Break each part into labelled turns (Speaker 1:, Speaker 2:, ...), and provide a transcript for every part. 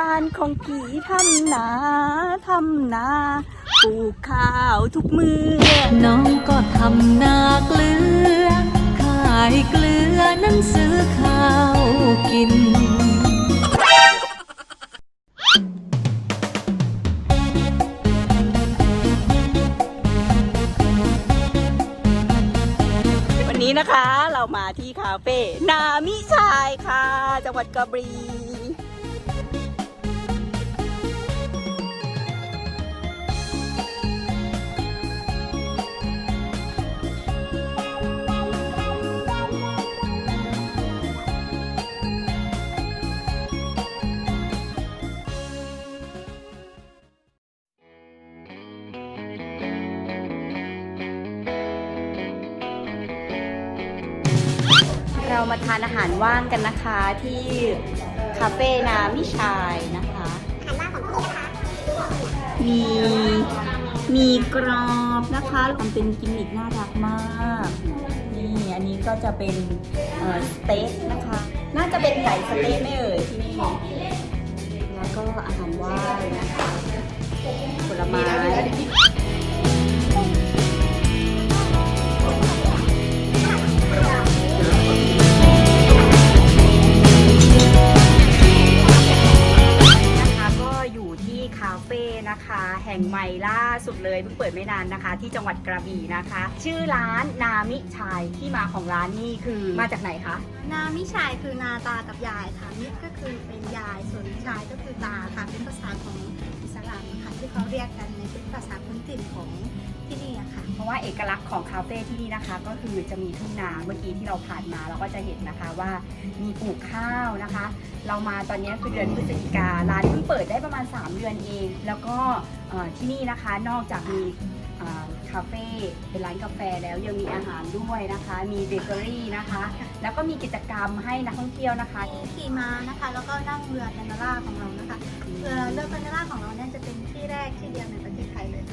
Speaker 1: บ้านของกี่ทำนาทำนาปลูกข้าวทุกมือ
Speaker 2: น้องก็ทำนาเกลือ ขายเกลือนั้นซื้อข้าวกิน
Speaker 1: วันนี้นะคะเรามาที่คาเฟ่นามิชายค่ะ จังหวัดกระบี่ มาทานอาหารว่างกันนะคะที่คาเฟ่นามิชายนะคะมีมีกรอบนะคะทำเป็นกิมมิคน่ารักมาก นี่อันนี้ก็จะเป็นเอ่อสเต็กนะคะ น่าจะเป็นไก่สเต็กไม่เอ่ยที่นี่ แล้วก็อาหารว่างนะคะ แห่งใหม่ล่าสุดเลยเพิ่งเปิดไม่นานนะคะ ที่จังหวัดกระบี่นะคะ ชื่อร้านนามิชายที่มาของร้านนี่คือมาจากไหนคะ
Speaker 3: นามิชายคือนาตากับยายค่ะมิก็คือเป็นยายส่วนชายก็คือตาค่ะเป็นภาษาของอิสลามค่ะที่เขาเรียกกันในเป็นภาษา
Speaker 1: ราะว่าเอกลักษณ์ของคาเฟ่ที่นี่นะคะ ก็คือจะมีทุ่งนาเมื่อกี้ที่เราผ่านมาเราก็จะเห็นนะคะว่ามีปลูกข้าวนะคะ เรามาตอนนี้คือเดือนพฤศจิการ้านเพิ่งเปิดได้ประมาณ 3 เดือนเอง แล้วก็ที่นี่นะคะนอกจากมีคาเฟ่เป็นร้านกาแฟแล้วยังมีอาหารด้วยนะคะ มีเบเกอรี่นะคะ แล้วก็มีกิจกรรมให้นักท่องเที่ยวนะคะ
Speaker 3: ขี่ม้านะคะ แล้วก็นั่งเรือแพนนาร่าของเรานะคะเรือเรือแพนนาร่าของเราเนี่ยจะเป็นที่แรกที่เดียวในประเทศไทยเลย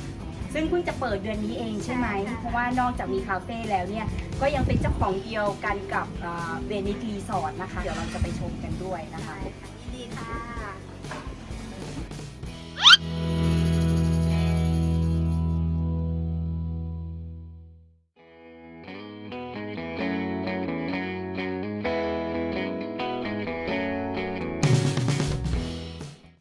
Speaker 1: ซึ่งเพิ่งจะเปิดเดือนนี้เองใช่ไหม
Speaker 3: ใช่ค่ะ
Speaker 1: เพราะว่านอกจากมีคาเฟ่แล้วเนี่ย ก็ยังเป็นเจ้าของเดียวกันกับเบนิตรีสอร์ทนะคะ เดี๋ยวเราจะไปชมกันด้วยนะคะ
Speaker 3: ใช่ค่ะยินดีค่ะ